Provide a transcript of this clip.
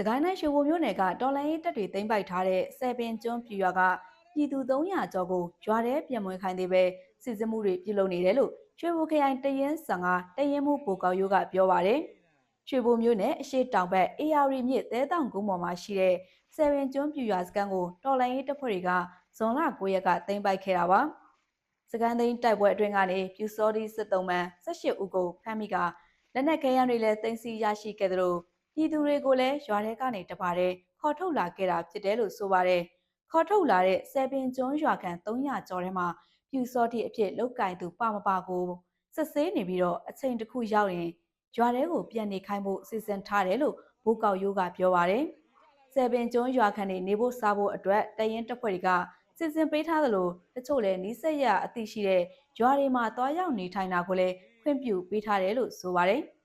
စကိုင်းတိုင်းရွှေဘိုမြို့နယ်ကတော်လိုင်းရေးတပ်တွေသိမ်းပိုက်ထားတဲ့ဆယ်ပင်ကျွန်းပြည်ရွာကပြည်သူ300ကျော်ကိုရွာထဲပြန်မွေခိုင်းသေးပဲစစ်စမှုတွေပြုလုပ်နေတယ်လို့ရွှေဘိုခရိုင်တရင်15တရင်မှုပိုကောက်ရိုးကပြောပါတယ်။ရွှေဘိုမြို့နယ်အရှိတောင်ဘက် AR မြစ်သဲတောင်ကုန်းပေါ်မှာရှိတဲ့ဆယ်ပင်ကျွန်းပြည်ရွာစကန်ကိုတော်လိုင်းရေးတပ်ဖွဲ့တွေကဇွန်လ9ရက်ကသိမ်းပိုက်ခဲ့တာပါ။စကန်သိန်းတိုက်ပွဲအတွင်းကနေပြူစောဒီစစ်တုံးမှန်18ဦးကိုဖမ်းမိကလက်နက်ခဲယမ်းတွေလည်းသိမ်းဆည်းရရှိခဲ့သလို ပြည်သူတွေကိုလည်းရွာထဲကနေတပါးတဲ့ခေါ်ထုတ်လာခဲ့တာဖြစ်တယ်လို့ဆိုပါတယ်။ခေါ်ထုတ်လာတဲ့ဆယ်ပင်ကျွန်းရွာခံ300ကျော်ထဲမှာပြူစောတိအဖြစ်လောက်ကင်သူပမပါကိုစစ်ဆေးနေပြီးတော့အချိန်တစ်ခုရောက်ရင်ရွာထဲကိုပြန်နေခိုင်းဖို့စီစဉ်ထားတယ်လို့ဘိုးကောက်ရိုးကပြောပါတယ်။ဆယ်ပင်ကျွန်းရွာခံတွေနေဖို့စားဖို့အတွက်တရင်တပ်ဖွဲ့တွေကစီစဉ်ပေးထားသလိုတချို့လည်းနီးစက်ရအသိရှိတဲ့ရွာတွေမှာတွားရောက်နေထိုင်တာကိုလည်းခွင့်ပြုပေးထားတယ်လို့ဆိုပါတယ်။